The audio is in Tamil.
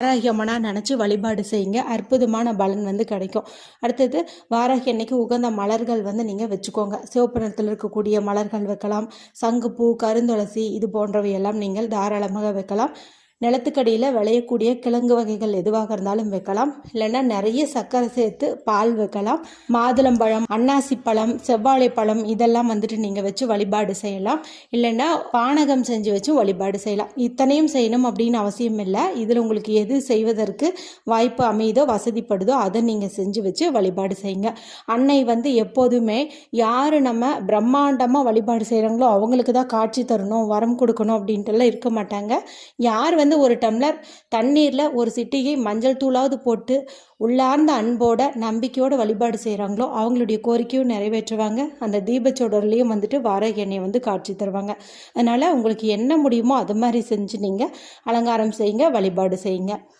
வாராகியம்மனா நினச்சி வழிபாடு செய்யுங்க. அற்புதமான பலன் வந்து கிடைக்கும். அடுத்தது வாராகி அன்னைக்கு உகந்த மலர்கள் வந்து நீங்கள் வச்சுக்கோங்க. சிவப்பு நிறத்தில் இருக்கக்கூடிய மலர்கள் வைக்கலாம். சங்குப்பூ கருந்துளசி இது போன்றவை எல்லாம் நீங்கள் தாராளமாக வைக்கலாம். நிலத்துக்கடியில் விளையக்கூடிய கிழங்கு வகைகள் எதுவாக இருந்தாலும் வைக்கலாம். இல்லைன்னா நிறைய சர்க்கரை சேர்த்து பால் வைக்கலாம். மாதுளம்பழம் அன்னாசி பழம் செவ்வாழை பழம் இதெல்லாம் வந்துட்டு நீங்கள் வச்சு வழிபாடு செய்யலாம். இல்லைன்னா பானகம் செஞ்சு வச்சு வழிபாடு செய்யலாம். இத்தனையும் செய்யணும் அப்படின்னு அவசியம் இல்லை. இதில் உங்களுக்கு எது செய்வதற்கு வாய்ப்பு அமையுதோ வசதிப்படுதோ அதை நீங்கள் செஞ்சு வச்சு வழிபாடு செய்யுங்க. அன்னை வந்து எப்போதுமே யார் நம்ம பிரம்மாண்டமாக வழிபாடு செய்கிறாங்களோ அவங்களுக்கு தான் காட்சி தரணும் வரம் கொடுக்கணும் அப்படின்ட்டுலாம் இருக்க மாட்டாங்க. யார் வந்து ஒரு டம்ளர் தண்ணீரில் ஒரு சிட்டிகை மஞ்சள் தூளாவது போட்டு உள்ளார்ந்த அன்போட நம்பிக்கையோட வழிபாடு செய்கிறாங்களோ அவங்களுடைய கோரிக்கையும் நிறைவேற்றுவாங்க. அந்த தீபச்சோடர்லேயும் வந்துட்டு வார எண்ணெயை வந்து காட்சி தருவாங்க. அதனால் உங்களுக்கு என்ன முடியுமோ அது மாதிரி செஞ்சு நீங்கள் அலங்காரம் செய்யுங்க வழிபாடு செய்யுங்க.